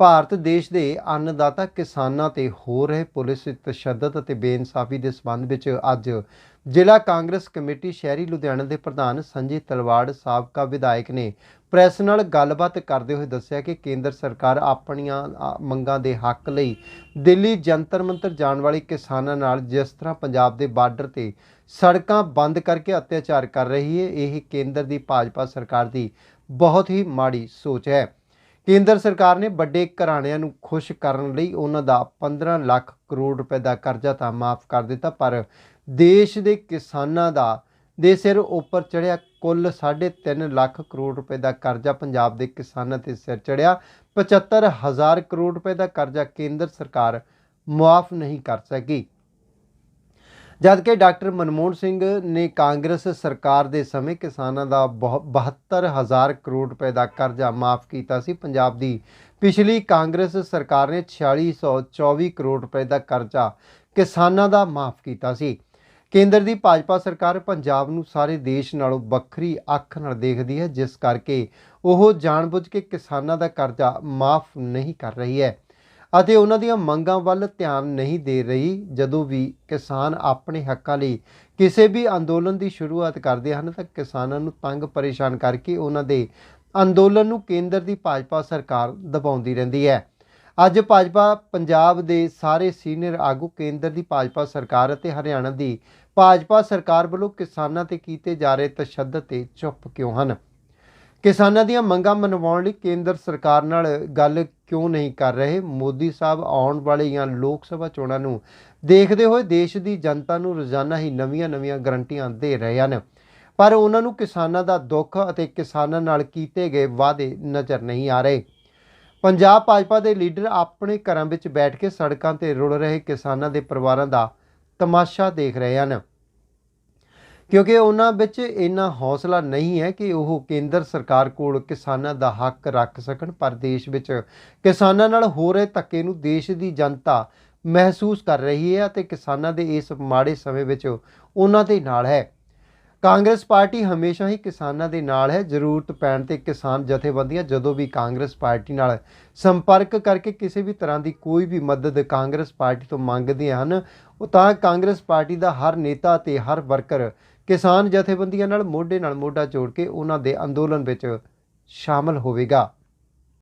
ਭਾਰਤ ਦੇਸ਼ ਦੇ ਅੰਨਦਾਤਾ ਕਿਸਾਨਾਂ ਤੇ ਹੋ ਰਹੇ ਪੁਲਿਸ ਤਸ਼ੱਦਦ ਅਤੇ ਬੇਇਨਸਾਫੀ ਦੇ ਸੰਬੰਧ ਵਿੱਚ ਅੱਜ ਜ਼ਿਲ੍ਹਾ ਕਾਂਗਰਸ ਕਮੇਟੀ ਸ਼ਹਿਰੀ ਲੁਧਿਆਣਾ ਦੇ ਪ੍ਰਧਾਨ ਸੰਜੇ ਤਲਵਾੜ ਸਾਬਕਾ ਵਿਧਾਇਕ ਨੇ ਪ੍ਰੈਸ ਨਾਲ ਗੱਲਬਾਤ ਕਰਦੇ ਹੋਏ ਦੱਸਿਆ ਕਿ ਕੇਂਦਰ ਸਰਕਾਰ ਆਪਣੀਆਂ ਮੰਗਾਂ ਦੇ ਹੱਕ ਲਈ ਦਿੱਲੀ ਜੰਤਰ ਮੰਤਰ ਜਾਣ ਵਾਲੇ ਕਿਸਾਨਾਂ ਨਾਲ ਜਿਸ ਤਰ੍ਹਾਂ ਪੰਜਾਬ ਦੇ ਬਾਰਡਰ ਤੇ ਸੜਕਾਂ ਬੰਦ ਕਰਕੇ ਅਤਿਆਚਾਰ ਕਰ ਰਹੀ ਹੈ, ਇਹ ਕੇਂਦਰ ਦੀ ਭਾਜਪਾ ਸਰਕਾਰ ਦੀ ਬਹੁਤ ਹੀ ਮਾੜੀ ਸੋਚ ਹੈ। ਕੇਂਦਰ ਸਰਕਾਰ ਨੇ ਵੱਡੇ ਘਰਾਣਿਆਂ ਨੂੰ ਖੁਸ਼ ਕਰਨ ਲਈ ਉਹਨਾਂ ਦਾ 15 ਲੱਖ ਕਰੋੜ ਰੁਪਏ ਦਾ ਕਰਜ਼ਾ ਤਾਂ ਮਾਫ ਕਰ ਦਿੱਤਾ, ਪਰ ਦੇਸ਼ ਦੇ ਕਿਸਾਨਾਂ ਦਾ, ਦੇ ਸਿਰ ਉੱਪਰ ਚੜਿਆ ਕੁੱਲ 3.5 ਲੱਖ ਕਰੋੜ ਰੁਪਏ ਦਾ ਕਰਜ਼ਾ, ਪੰਜਾਬ ਦੇ ਕਿਸਾਨਾਂ ਤੇ ਸਿਰ ਚੜਿਆ 75000 ਕਰੋੜ ਰੁਪਏ ਦਾ ਕਰਜ਼ਾ ਕੇਂਦਰ ਸਰਕਾਰ ਮੁਆਫ ਨਹੀਂ ਕਰ ਸਕੀ। ਜਦਕਿ ਡਾਕਟਰ ਮਨਮੋਹਨ ਸਿੰਘ ਨੇ ਕਾਂਗਰਸ ਸਰਕਾਰ ਦੇ ਸਮੇਂ ਕਿਸਾਨਾਂ ਦਾ ਬਹੁ- 72000 ਕਰੋੜ ਰੁਪਏ ਦਾ ਕਰਜ਼ਾ ਮਾਫ ਕੀਤਾ ਸੀ। ਪੰਜਾਬ ਦੀ ਪਿਛਲੀ ਕਾਂਗਰਸ ਸਰਕਾਰ ਨੇ 4624 ਕਰੋੜ ਰੁਪਏ ਦਾ ਕਰਜ਼ਾ ਕਿਸਾਨਾਂ ਦਾ ਮਾਫ ਕੀਤਾ ਸੀ। ਕੇਂਦਰ ਦੀ ਭਾਜਪਾ ਸਰਕਾਰ ਪੰਜਾਬ ਨੂੰ ਸਾਰੇ ਦੇਸ਼ ਨਾਲੋਂ ਵੱਖਰੀ ਅੱਖ ਨਾਲ ਦੇਖਦੀ ਹੈ, ਜਿਸ ਕਰਕੇ ਉਹ ਜਾਣਬੁੱਝ ਕੇ ਕਿਸਾਨਾਂ ਦਾ ਕਰਜ਼ਾ ਮਾਫ ਨਹੀਂ ਕਰ ਰਹੀ ਹੈ। ਅਤੇ ਉਹਨਾਂ ਦੀਆਂ ਮੰਗਾਂ ਵੱਲ ਧਿਆਨ ਨਹੀਂ ਦੇ ਰਹੀ, ਜਦੋਂ ਵੀ ਕਿਸਾਨ ਆਪਣੇ ਹੱਕਾਂ ਲਈ ਕਿਸੇ ਵੀ ਅੰਦੋਲਨ ਦੀ ਸ਼ੁਰੂਆਤ ਕਰਦੇ ਹਨ ਤਾਂ ਕਿਸਾਨਾਂ ਨੂੰ ਤੰਗ ਪਰੇਸ਼ਾਨ ਕਰਕੇ ਉਹਨਾਂ ਦੇ ਅੰਦੋਲਨ ਨੂੰ ਕੇਂਦਰ ਦੀ ਭਾਜਪਾ ਸਰਕਾਰ ਦਬਾਉਂਦੀ ਰਹਿੰਦੀ ਹੈ। ਅੱਜ ਭਾਜਪਾ ਪੰਜਾਬ ਦੇ ਸਾਰੇ ਸੀਨੀਅਰ ਆਗੂ ਕੇਂਦਰ ਦੀ ਭਾਜਪਾ ਸਰਕਾਰ ਅਤੇ ਹਰਿਆਣਾ ਦੀ ਭਾਜਪਾ ਸਰਕਾਰ ਵੱਲੋਂ ਕਿਸਾਨਾਂ ਤੇ ਕੀਤੇ ਜਾ ਰਹੇ ਤਸ਼ੱਦਦ ਤੇ ਚੁੱਪ ਕਿਉਂ ਹਨ? ਕਿਸਾਨਾਂ ਦੀਆਂ ਮੰਗਾਂ ਮਨਵਾਉਣ ਲਈ ਕੇਂਦਰ ਸਰਕਾਰ ਨਾਲ ਗੱਲ ਕਿਉਂ ਨਹੀਂ ਕਰ ਰਹੇ? ਮੋਦੀ ਸਾਹਿਬ ਆਉਣ ਵਾਲੀਆਂ ਲੋਕ ਸਭਾ ਚੋਣਾਂ ਨੂੰ ਦੇਖਦੇ ਹੋਏ ਦੇਸ਼ ਦੀ ਜਨਤਾ ਨੂੰ ਰੋਜ਼ਾਨਾ ਹੀ ਨਵੀਆਂ-ਨਵੀਆਂ ਗਰੰਟੀਆਂ ਦੇ ਰਹੇ ਹਨ। ਪਰ ਉਹਨਾਂ ਨੂੰ ਕਿਸਾਨਾਂ ਦਾ ਦੁੱਖ ਅਤੇ ਕਿਸਾਨਾਂ ਨਾਲ ਕੀਤੇ ਗਏ ਵਾਅਦੇ ਨਜ਼ਰ ਨਹੀਂ ਆ ਰਹੇ। ਪੰਜਾਬ ਭਾਜਪਾ ਦੇ ਲੀਡਰ ਆਪਣੇ ਘਰਾਂ ਵਿੱਚ ਬੈਠ ਕੇ ਸੜਕਾਂ ਤੇ ਰੁਲ ਰਹੇ ਕਿਸਾਨਾਂ ਦੇ ਪਰਿਵਾਰਾਂ ਦਾ ਤਮਾਸ਼ਾ ਦੇਖ ਰਹੇ ਹਨ। ਕਿਉਂਕਿ ਉਹਨਾਂ ਵਿੱਚ ਇੰਨਾ ਹੌਸਲਾ ਨਹੀਂ ਹੈ ਕਿ ਉਹ ਕੇਂਦਰ ਸਰਕਾਰ ਕੋਲ ਕਿਸਾਨਾਂ ਦਾ ਹੱਕ ਰੱਖ ਸਕਣ, ਪਰ ਦੇਸ਼ ਵਿੱਚ ਕਿਸਾਨਾਂ ਨਾਲ ਹੋ ਰਹੇ ਧੱਕੇ ਨੂੰ ਦੇਸ਼ ਦੀ ਜਨਤਾ ਮਹਿਸੂਸ ਕਰ ਰਹੀ ਹੈ ਅਤੇ ਕਿਸਾਨਾਂ ਦੇ ਇਸ ਮਾੜੇ ਸਮੇਂ ਵਿੱਚ ਉਹਨਾਂ ਦੇ ਨਾਲ ਹੈ। ਕਾਂਗਰਸ ਪਾਰਟੀ ਹਮੇਸ਼ਾ ਹੀ ਕਿਸਾਨਾਂ ਦੇ ਨਾਲ ਹੈ। ਜ਼ਰੂਰਤ ਪੈਣ ਤੇ ਕਿਸਾਨ ਜਥੇਬੰਦੀਆਂ ਜਦੋਂ ਵੀ ਕਾਂਗਰਸ ਪਾਰਟੀ ਨਾਲ ਸੰਪਰਕ ਕਰਕੇ ਕਿਸੇ ਵੀ ਤਰ੍ਹਾਂ ਦੀ ਕੋਈ ਵੀ ਮਦਦ ਕਾਂਗਰਸ ਪਾਰਟੀ ਤੋਂ ਮੰਗਦੇ ਹਨ, ਉਹ ਤਾਂ ਕਾਂਗਰਸ ਪਾਰਟੀ ਦਾ ਹਰ ਨੇਤਾ ਤੇ ਹਰ ਵਰਕਰ ਕਿਸਾਨ ਜਥੇਬੰਦੀਆਂ ਨਾਲ ਮੋਢੇ ਨਾਲ ਮੋਢਾ ਜੋੜ ਕੇ ਉਹਨਾਂ ਦੇ ਅੰਦੋਲਨ ਵਿੱਚ ਸ਼ਾਮਲ ਹੋਵੇਗਾ।